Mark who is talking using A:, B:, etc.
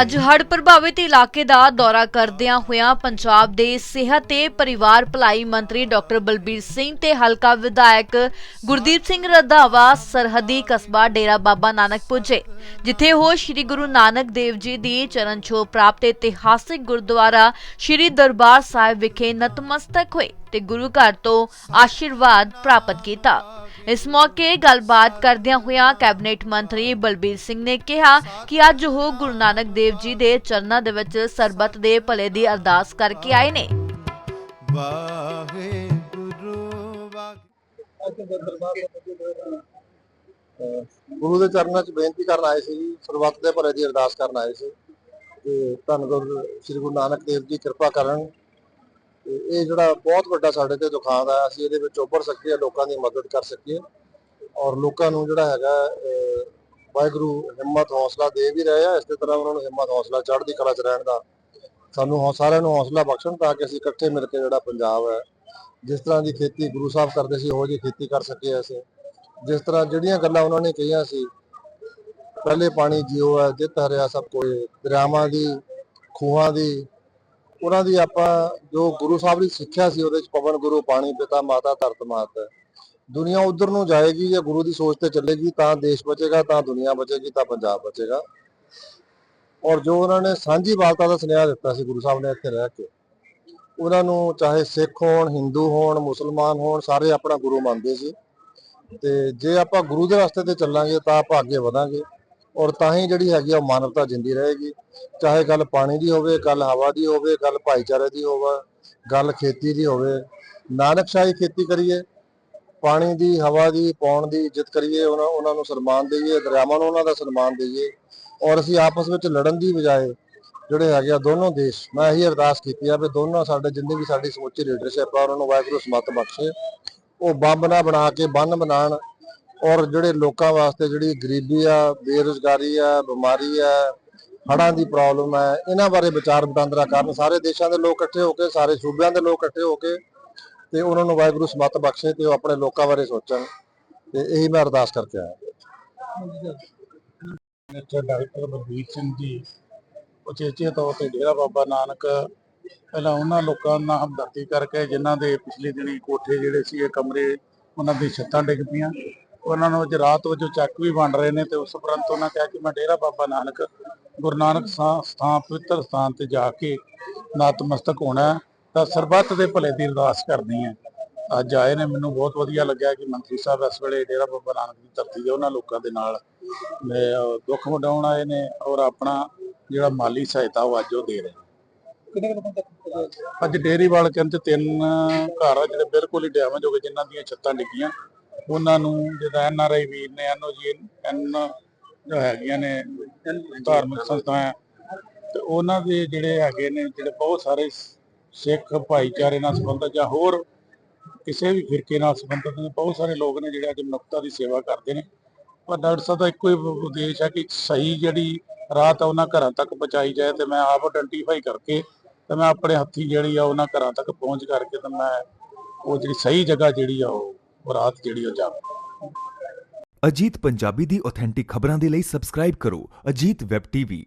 A: ਅੱਜ ਹੜ੍ਹ ਪ੍ਰਭਾਵਿਤ ਇਲਾਕੇ ਦਾ ਦੌਰਾ ਕਰਦਿਆਂ ਹੋਇਆਂ ਪੰਜਾਬ ਦੇ ਸਿਹਤ ਤੇ ਪਰਿਵਾਰ ਭਲਾਈ ਮੰਤਰੀ ਡਾਕਟਰ ਬਲਬੀਰ ਸਿੰਘ ਤੇ ਹਲਕਾ ਵਿਧਾਇਕ ਗੁਰਦੀਪ ਸਿੰਘ ਰੰਧਾਵਾ ਸਰਹੱਦੀ ਕਸਬਾ ਡੇਰਾ ਬਾਬਾ ਨਾਨਕ ਪੁੱਜੇ, ਜਿੱਥੇ ਉਹ ਸ੍ਰੀ ਗੁਰੂ ਨਾਨਕ ਦੇਵ ਜੀ ਦੀ ਚਰਨ ਛੋਹ ਪ੍ਰਾਪਤ ਇਤਿਹਾਸਿਕ ਗੁਰਦੁਆਰਾ ਸ੍ਰੀ ਦਰਬਾਰ ਸਾਹਿਬ ਵਿਖੇ ਨਤਮਸਤਕ ਹੋਏ ਤੇ ਗੁਰੂ ਘਰ ਤੋਂ ਆਸ਼ੀਰਵਾਦ ਪ੍ਰਾਪਤ ਕੀਤਾ। ਇਸ ਮੌਕੇ ਗੱਲਬਾਤ ਕਰਦਿਆਂ ਹੋਇਆਂ ਕੈਬਨਿਟ ਮੰਤਰੀ ਬਲਬੀਰ ਸਿੰਘ ਨੇ ਕਿਹਾ ਕਿ ਅੱਜ ਉਹ ਗੁਰੂ ਨਾਨਕ ਦੇਵ ਜੀ ਦੇ ਚਰਨਾਂ ਦੇ ਵਿੱਚ ਸਰਬੱਤ ਦੇ ਭਲੇ ਦੀ ਅਰਦਾਸ ਕਰਕੇ ਆਏ ਨੇ।
B: ਵਾਹਿਗੁਰੂ ਵਾਹਿਗੁਰੂ।
C: ਗੁਰੂ ਦੇ ਚਰਨਾਂ 'ਚ ਬੇਨਤੀ ਕਰਨ ਆਏ ਸੀ ਜੀ ਸਰਬੱਤ ਦੇ ਭਲੇ ਦੀ ਅਰਦਾਸ ਕਰਨ ਆਏ ਸੀ। ਤੇ ਧੰਨ ਗੁਰੂ ਸ੍ਰੀ ਗੁਰੂ ਨਾਨਕ ਦੇਵ ਜੀ ਕਿਰਪਾ ਕਰਨ ਇਹ ਜਿਹੜਾ ਬਹੁਤ ਵੱਡਾ ਸਾਡੇ ਤੇ ਦੁਖਾਂਤ ਆ ਅਸੀਂ ਇਹਦੇ ਵਿੱਚ ਉੱਭਰ ਸਕੀਏ ਲੋਕਾਂ ਦੀ ਮਦਦ ਕਰ ਸਕੀਏ। ਔਰ ਲੋਕਾਂ ਨੂੰ ਜਿਹੜਾ ਹੈਗਾ ਅਹ, ਵਾਹਿਗੁਰੂ ਹਿੰਮਤ ਹੌਸਲਾ ਦੇ ਵੀ ਰਹੇ ਆ ਇਸੇ ਤਰ੍ਹਾਂ ਉਹਨਾਂ ਨੂੰ ਹਿੰਮਤ ਹੌਸਲਾ ਚੜ੍ਹਦੀ ਕਲਾ 'ਚ ਰਹਿਣ ਦਾ। ਸਾਨੂੰ ਹੌ- ਸਾਰਿਆਂ ਨੂੰ ਹੌਸਲਾ ਬਖਸ਼ਣ ਤਾਂ ਕਿ ਅਸੀਂ ਇਕੱਠੇ ਮਿਲ ਕੇ ਜਿਹੜਾ ਪੰਜਾਬ ਹੈ ਜਿਸ ਤਰ੍ਹਾਂ ਦੀ ਖੇਤੀ ਗੁਰੂ ਸਾਹਿਬ ਕਰਦੇ ਸੀ ਉਹ ਜਿਹੀ ਖੇਤੀ ਕਰ ਸਕੀਏ ਅਸੀਂ। ਜਿਸ ਤਰ੍ਹਾਂ ਜਿਹੜੀਆਂ ਗੱਲਾਂ ਉਹਨਾਂ ਨੇ ਕਹੀਆਂ ਸੀ ਪਹਿਲੇ ਪਾਣੀ ਜਿਉ ਹੈ ਜਿੱਤ ਹਰਿਆ ਸਭ ਕੋਈ ਦਰਿਆਵਾਂ ਦੀ ਖੂਹਾਂ ਦੀ ਉਹਨਾਂ ਦੀ ਆਪਾਂ ਜੋ ਗੁਰੂ ਸਾਹਿਬ ਦੀ ਸਿੱਖਿਆ ਸੀ ਉਹਦੇ ਚ ਪਵਨ, ਗੁਰੂ, ਪਾਣੀ, ਪਿਤਾ, ਮਾਤਾ, ਧਰਤ, ਮਾਤ ਹੈ। ਦੁਨੀਆ ਉਧਰ ਨੂੰ ਜਾਏਗੀ ਜਾਂ ਗੁਰੂ ਦੀ ਸੋਚ ਤੇ ਚੱਲੇਗੀ, ਤਾਂ ਦੇਸ਼ ਬਚੇਗਾ, ਤਾਂ ਦੁਨੀਆ ਬਚੇਗੀ, ਤਾਂ ਪੰਜਾਬ ਬਚੇਗਾ। ਔਰ ਜੋ ਉਹਨਾਂ ਨੇ ਸਾਂਝੀ ਵਾਲਤਾ ਦਾ ਸੁਨੇਹਾ ਦਿੱਤਾ ਸੀ ਗੁਰੂ ਸਾਹਿਬ ਨੇ ਇੱਥੇ ਰਹਿ ਕੇ, ਉਹਨਾਂ ਨੂੰ ਚਾਹੇ ਸਿੱਖ ਹੋਣ, ਹਿੰਦੂ ਹੋਣ, ਮੁਸਲਮਾਨ ਹੋਣ, ਸਾਰੇ ਆਪਣਾ ਗੁਰੂ ਮੰਨਦੇ ਸੀ। ਤੇ ਜੇ ਆਪਾਂ ਗੁਰੂ ਦੇ ਰਸਤੇ ਤੇ ਚੱਲਾਂਗੇ ਤਾਂ ਆਪਾਂ ਅੱਗੇ ਵਧਾਂਗੇ। ਔਰ ਤਾਂ ਹੀ ਜਿਹੜੀ ਹੈਗੀ ਆ ਉਹ ਮਾਨਵਤਾ ਜਿੰਦੀ ਰਹੇਗੀ। ਚਾਹੇ ਗੱਲ ਪਾਣੀ ਦੀ ਹੋਵੇ, ਗੱਲ ਹਵਾ ਦੀ ਹੋਵੇ, ਗੱਲ ਭਾਈਚਾਰੇ ਦੀ ਹੋਵੇ, ਗੱਲ ਖੇਤੀ ਦੀ ਹੋਵੇ। ਨਾਨਕਸ਼ਾਹੀ ਖੇਤੀ ਕਰੀਏ, ਪਾਣੀ ਦੀ, ਹਵਾ ਦੀ ਪਾਉਣ ਦੀ ਇੱਜ਼ਤ ਕਰੀਏ, ਉਹਨਾਂ ਉਹਨਾਂ ਨੂੰ ਸਨਮਾਨ ਦਈਏ, ਦਰਿਆਵਾਂ ਨੂੰ ਉਹਨਾਂ ਦਾ ਸਨਮਾਨ ਦਈਏ। ਔਰ ਅਸੀਂ ਆਪਸ ਵਿੱਚ ਲੜਨ ਦੀ ਬਜਾਏ ਜਿਹੜੇ ਹੈਗੇ ਆ ਦੋਨੋਂ ਦੇਸ਼, ਮੈਂ ਇਹੀ ਅਰਦਾਸ ਕੀਤੀ ਆ ਵੀ ਦੋਨੋਂ ਸਾਡੇ ਜਿੰਨੀ ਵੀ ਸਾਡੀ ਸਮੁੱਚੀ ਲੀਡਰਸ਼ਿਪ ਆ, ਉਹਨਾਂ ਨੂੰ ਵਾਹਿਗੁਰੂ ਸਮਤ ਬਖਸ਼ੇ। ਉਹ ਬੰਬ ਨਾ ਬਣਾ ਕੇ, ਬੰਨ ਬਣਾਉਣ ਔਰ ਜਿਹੜੇ ਲੋਕਾਂ ਵਾਸਤੇ ਜਿਹੜੀ ਗਰੀਬੀ ਆ, ਬੇਰੁਜ਼ਗਾਰੀ ਆ, ਬਿਮਾਰੀ ਆ, ਹੜ੍ਹਾਂ ਦੀ ਪ੍ਰੋਬਲਮ ਹੈ ਇਹਨਾਂ ਬਾਰੇ ਵਿਚਾਰ ਵਟਾਂਦਰਾ ਕਰਨ। ਸਾਰੇ ਦੇਸ਼ਾਂ ਦੇ ਲੋਕ ਇਕੱਠੇ ਹੋ ਕੇ, ਸਾਰੇ ਸੂਬਿਆਂ ਦੇ ਲੋਕ ਇਕੱਠੇ ਹੋ ਕੇ ਤੇ ਉਹਨਾਂ ਨੂੰ ਵਾਹਿਗੁਰੂ ਸਮਤ ਬਖਸ਼ੇ ਤੇ ਉਹ ਆਪਣੇ ਲੋਕਾਂ ਬਾਰੇ ਸੋਚਣ ਤੇ ਇਹੀ ਮੈਂ ਅਰਦਾਸ ਕਰਕੇ ਆਇਆ।
D: ਇੱਥੇ ਡਾਕਟਰ ਬਲਬੀਰ ਸਿੰਘ ਜੀ, ਉਚੇਚੇ ਤੌਰ ਤੇ ਡੇਰਾ ਬਾਬਾ ਨਾਨਕ, ਪਹਿਲਾਂ ਉਹਨਾਂ ਲੋਕਾਂ ਨਾਲ ਹਮਦਰਦੀ ਕਰਕੇ ਜਿਨ੍ਹਾਂ ਦੇ ਪਿਛਲੇ ਦਿਨੀ ਕੋਠੇ ਜਿਹੜੇ ਸੀ, ਇਹ ਕਮਰੇ ਉਹਨਾਂ ਦੀ ਛੱਤਾਂ ਡਿੱਗ ਪਈਆਂ। ਉਹਨਾਂ ਨੂੰ ਅੱਜ ਰਾਤ ਵਜੋਂ ਚੱਕ ਵੀ ਬਣ ਰਹੇ ਨੇ ਤੇ ਉਸ ਉਪਰੰਤ ਉਹਨਾਂ ਕਿਹਾ ਕਿ ਮੈਂ ਡੇਰਾ ਬਾਬਾ ਨਾਨਕ ਗੁਰੂ ਨਾਨਕ ਸਥਾ- ਸਥਾਨ ਪਵਿੱਤਰ ਸਥਾਨ ਤੇ ਜਾ ਕੇ ਨਤਮਸਤਕ ਹੋਣਾ ਤਾਂ ਸਰਬੱਤ ਦੇ ਭਲੇ ਦੀ ਅਰਦਾਸ ਕਰਨੀ ਹੈ। ਅੱਜ ਆਏ ਨੇ ਮੈਨੂੰ ਬਹੁਤ ਵਧੀਆ ਲੱਗਿਆ ਕਿ ਮੰਤਰੀ ਸਾਹਿਬ ਇਸ ਵੇਲੇ ਡੇਰਾ ਬਾਬਾ ਨਾਨਕ ਦੀ ਧਰਤੀ ਦੇ ਉਹਨਾਂ ਲੋਕਾਂ ਦੇ ਨਾਲ ਦੁੱਖ ਵੰਡਾਉਣ ਆਏ ਨੇ ਔਰ ਆਪਣਾ ਜਿਹੜਾ ਮਾਲੀ ਸਹਾਇਤਾ ਉਹ ਅੱਜ ਉਹ ਦੇ ਰਹੇ ਨੇ। ਅੱਜ ਡੇਰੀਵਾਲ ਕਹਿੰਦੇ ਚ ਤਿੰਨ ਘਰ ਆ ਜਿਹੜੇ ਬਿਲਕੁਲ ਹੀ ਡੈਮੇਜ ਹੋ ਗਏ ਜਿਨ੍ਹਾਂ ਦੀਆਂ ਛੱਤਾਂ ਡਿੱਗੀਆਂ। ਉਹਨਾਂ ਨੂੰ ਜਿਹਦਾ ਐਨ ਆਰ ਆਈ ਵੀਰ ਨੇ ਐਨਓ ਜੀ, ਐਨ ਜੋ ਹੈਗੀਆਂ ਨੇ ਧਾਰਮਿਕ ਸੰਸਥਾਵਾਂ, ਤੇ ਉਹਨਾਂ ਦੇ ਜਿਹੜੇ ਹੈਗੇ ਨੇ, ਜਿਹੜੇ ਬਹੁਤ ਸਾਰੇ ਸਿੱਖ ਭਾਈਚਾਰੇ ਨਾਲ ਸੰਬੰਧਿਤ ਜਾਂ ਹੋਰ ਕਿਸੇ ਵੀ ਫਿਰਕੇ ਨਾਲ ਸੰਬੰਧਿਤ ਨੇ, ਬਹੁਤ ਸਾਰੇ ਲੋਕ ਨੇ ਜਿਹੜੇ ਅੱਜ ਮਨੁੱਖਤਾ ਦੀ ਸੇਵਾ ਕਰਦੇ ਨੇ। ਪਰ ਡਾਕਟਰ ਸਾਹਿਬ ਦਾ ਇੱਕੋ ਹੀ ਉਦੇਸ਼ ਹੈ ਕਿ ਸਹੀ ਜਿਹੜੀ ਰਾਤ ਆ, ਉਹਨਾਂ ਘਰਾਂ ਤੱਕ ਪਹੁੰਚਾਈ ਜਾਏ ਤੇ ਮੈਂ ਆਪ ਆਇਡੈਂਟੀਫਾਈ ਕਰਕੇ ਤੇ ਮੈਂ ਆਪਣੇ ਹੱਥੀ ਜਿਹੜੀ ਆ, ਉਹਨਾਂ ਘਰਾਂ ਤੱਕ ਪਹੁੰਚ ਕਰਕੇ ਤੇ ਮੈਂ ਉਹ ਜਿਹੜੀ ਸਹੀ ਜਗ੍ਹਾ ਜਿਹੜੀ ਆ, ਉਹ ਉਹ ਰਾਤ ਜਿਹੜੀ ਉਹ ਜਾਵਾਂ
E: ਅਜੀਤ ਪੰਜਾਬੀ ਦੀ ਆਥੈਂਟਿਕ ਖਬਰਾਂ ਦੇ ਲਈ ਸਬਸਕ੍ਰਾਈਬ ਕਰੋ। Ajit web TV